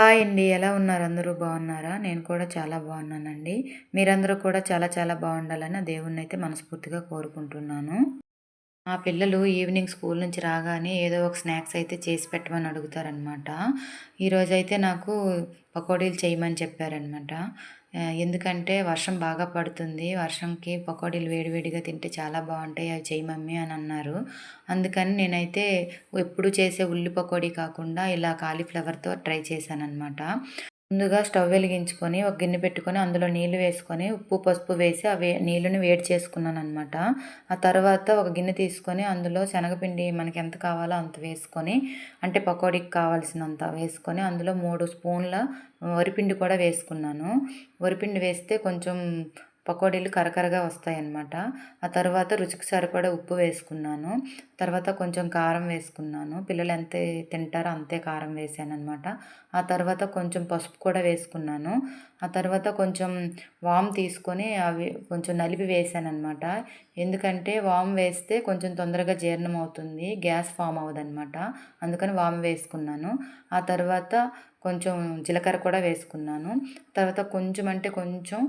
Hi అండి ఎలా ఉన్నారు? అందరూ బాగున్నారా? నేను కూడా చాలా బాగున్నానండి. మీరందరూ కూడా చాలా చాలా బాగుండాలని దేవుణ్ణి అయితే మనస్ఫూర్తిగా కోరుకుంటున్నాను. మా పిల్లలు ఈవినింగ్ స్కూల్ నుంచి రాగానే ఏదో ఒక స్నాక్స్ అయితే చేసి పెట్టమని అడుగుతారనమాట. ఈరోజైతే నాకు పకోడీలు చేయమని చెప్పారనమాట. ఎందుకంటే వర్షం బాగా పడుతుంది. వర్షంకి పకోడీలు వేడివేడిగా తింటే చాలా బాగుంటాయి. అవి చేయి మమ్మీ అని అన్నారు. అందుకని నేనైతే ఎప్పుడు చేసే ఉల్లి పకోడీ కాకుండా ఇలా కాలీఫ్లవర్తో ట్రై చేశాను అనమాట ముందుగా స్టవ్ వెలిగించుకొని ఒక గిన్నె పెట్టుకొని అందులో నీళ్ళు వేసుకొని ఉప్పు పసుపు వేసి ఆ వే నీళ్ళని వేడి చేసుకున్నాను అనమాట ఆ తర్వాత ఒక గిన్నె తీసుకొని అందులో శనగపిండి మనకి ఎంత కావాలో అంత వేసుకొని అంటే పకోడీకి కావాల్సినంత వేసుకొని అందులో మూడు స్పూన్ల వరిపిండి కూడా వేసుకున్నాను. వరిపిండి వేస్తే కొంచెం పకోడీలు కరకరగా వస్తాయన్నమాట. ఆ తర్వాత రుచికి సరిపడా ఉప్పు వేసుకున్నాను. తర్వాత కొంచెం కారం వేసుకున్నాను. పిల్లలు ఎంత తింటారో అంతే కారం వేసాను అనమాట ఆ తర్వాత కొంచెం పసుపు కూడా వేసుకున్నాను. ఆ తర్వాత కొంచెం వామ్ తీసుకొని అవి కొంచెం నలిపి వేసాను అనమాట ఎందుకంటే వామ్ వేస్తే కొంచెం తొందరగా జీర్ణం అవుతుంది. గ్యాస్ ఫామ్ అవ్వదన్నమాట. అందుకని వామ్ వేసుకున్నాను. ఆ తర్వాత కొంచెం జీలకర్ర కూడా వేసుకున్నాను. తర్వాత కొంచెం అంటే కొంచెం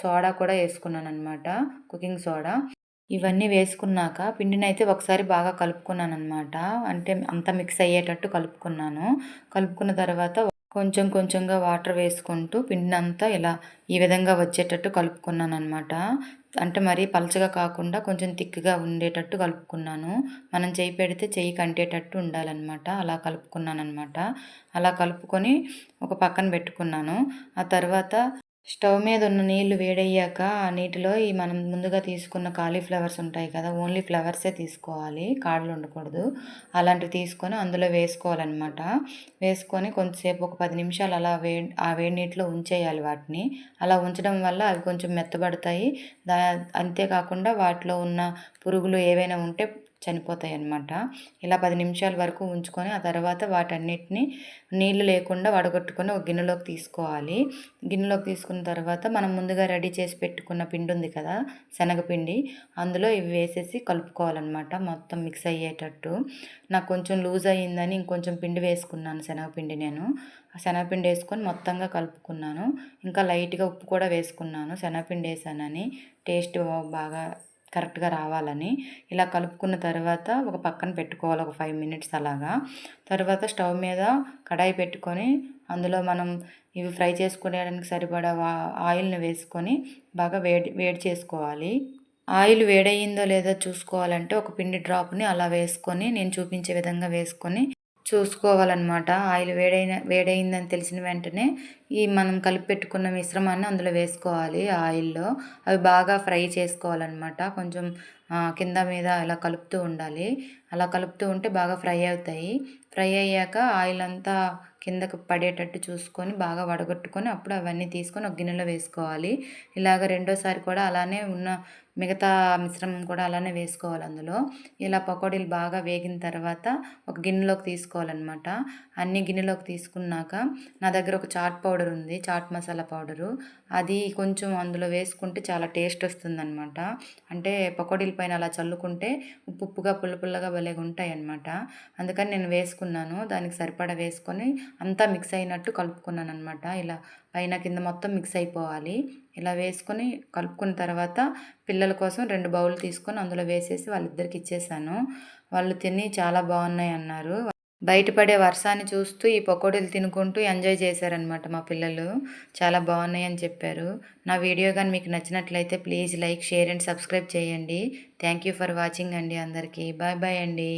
సోడా కూడా వేసుకున్నాను అనమాట కుకింగ్ సోడా. ఇవన్నీ వేసుకున్నాక పిండిని అయితే ఒకసారి బాగా కలుపుకున్నాను అనమాట అంటే అంతా మిక్స్ అయ్యేటట్టు కలుపుకున్నాను. కలుపుకున్న తర్వాత కొంచెం కొంచెంగా వాటర్ వేసుకుంటూ పిండిని అంతా ఇలా ఈ విధంగా వచ్చేటట్టు కలుపుకున్నాను అనమాట అంటే మరీ పలచగా కాకుండా కొంచెం థిక్గా ఉండేటట్టు కలుపుకున్నాను. మనం చేయి పెడితే చెయ్యి కంటేటట్టు ఉండాలన్నమాట. అలా కలుపుకున్నాను అనమాట అలా కలుపుకొని ఒక పక్కన పెట్టుకున్నాను. ఆ తర్వాత స్టవ్ మీద ఉన్న నీళ్ళు వేడయ్యాక ఆ నీటిలో ఈ మనం ముందుగా తీసుకున్న కాలీఫ్లవర్స్ ఉంటాయి కదా ఓన్లీ ఫ్లవర్సే తీసుకోవాలి కాడలు ఉండకూడదు. అలాంటివి తీసుకొని అందులో వేసుకోవాలన్నమాట. వేసుకొని కొంతసేపు ఒక పది నిమిషాలు అలా వే ఆ వేడి నీటిలో ఉంచేయాలి వాటిని. అలా ఉంచడం వల్ల అవి కొంచెం మెత్తబడతాయి. దా అంతేకాకుండా వాటిలో ఉన్న పురుగులు ఏవైనా ఉంటే చనిపోతాయి అన్నమాట ఇలా పది నిమిషాల వరకు ఉంచుకొని ఆ తర్వాత వాటన్నిటిని నీళ్ళు లేకుండా వడగొట్టుకొని ఒక గిన్నెలోకి తీసుకోవాలి. గిన్నెలోకి తీసుకున్న తర్వాత మనం ముందుగా రెడీ చేసి పెట్టుకున్న పిండి ఉంది కదా శనగపిండి అందులో ఇవి వేసేసి కలుపుకోవాలన్నమాట మొత్తం మిక్స్ అయ్యేటట్టు. నాకు కొంచెం లూజ్ అయ్యిందని ఇంకొంచెం పిండి వేసుకున్నాను శనగపిండి నేను. ఆ శనగపిండి వేసుకొని మొత్తంగా కలుపుకున్నాను. ఇంకా లైట్గా ఉప్పు కూడా వేసుకున్నాను. శనగపిండి వేసానని టేస్ట్ బాగా కరెక్ట్గా రావాలని ఇలా కలుపుకున్న తర్వాత ఒక పక్కన పెట్టుకోవాలి ఒక ఫైవ్ మినిట్స్ అలాగా. తర్వాత స్టవ్ మీద కడాయి పెట్టుకొని అందులో మనం ఇవి ఫ్రై చేసుకోవడానికి సరిపడా ఆయిల్ని వేసుకొని బాగా వేడి వేడి చేసుకోవాలి. ఆయిల్ వేడయిందో లేదో చూసుకోవాలంటే ఒక పిండి డ్రాప్ని అలా వేసుకొని నేను చూపించే విధంగా వేసుకొని చూసుకోవాలన్నమాట. ఆయిల్ వేడైన వేడైందని తెలిసిన వెంటనే ఈ మనం కలిపి పెట్టుకున్న మిశ్రమాన్ని అందులో వేసుకోవాలి ఆయిల్లో. అవి బాగా ఫ్రై చేసుకోవాలన్నమాట. కొంచెం కింద మీద ఇలా కలుపుతూ ఉండాలి. అలా కలుపుతూ ఉంటే బాగా ఫ్రై అవుతాయి. ఫ్రై అయ్యాక ఆయిల్ అంతా కిందకు పడేటట్టు చూసుకొని బాగా వడగొట్టుకొని అప్పుడు అవన్నీ తీసుకొని ఒక గిన్నెలో వేసుకోవాలి. ఇలాగ రెండోసారి కూడా అలానే ఉన్న మిగతా మిశ్రమం కూడా అలానే వేసుకోవాలి అందులో. ఇలా పకోడీలు బాగా వేగిన తర్వాత ఒక గిన్నెలోకి తీసుకోవాలన్నమాట. అన్ని గిన్నెలోకి తీసుకున్నాక నా దగ్గర ఒక చాట్ పౌడర్ ఉంది చాట్ మసాలా పౌడరు. అది కొంచెం అందులో వేసుకుంటే చాలా టేస్ట్ వస్తుందన్నమాట. అంటే పకోడీల పైన అలా చల్లుకుంటే ఉప్పు ఉప్పుగా పుల్ల పుల్లగా భలేగా ఉంటాయి అన్నమాట అందుకని నేను వేసుకున్నాను. దానికి సరిపడా వేసుకొని అంతా మిక్స్ అయినట్టు కలుపుకున్నాను అనమాట ఇలా పైన కింద మొత్తం మిక్స్ అయిపోవాలి. ఇలా వేసుకొని కలుపుకున్న తర్వాత పిల్లల కోసం రెండు బౌల్ తీసుకొని అందులో వేసేసి వాళ్ళిద్దరికి ఇచ్చేసాను. వాళ్ళు తిని చాలా బాగున్నాయి అన్నారు. బయటపడే వర్షాన్ని చూస్తూ ఈ పకోడీలు తినుకుంటూ ఎంజాయ్ చేశారనమాట మా పిల్లలు. చాలా బాగున్నాయి అని చెప్పారు. నా వీడియో కానీ మీకు నచ్చినట్లయితే please like share and subscribe చేయండి. థ్యాంక్ యూ ఫర్ వాచింగ్ అండి అందరికీ. బాయ్ బాయ్ అండి.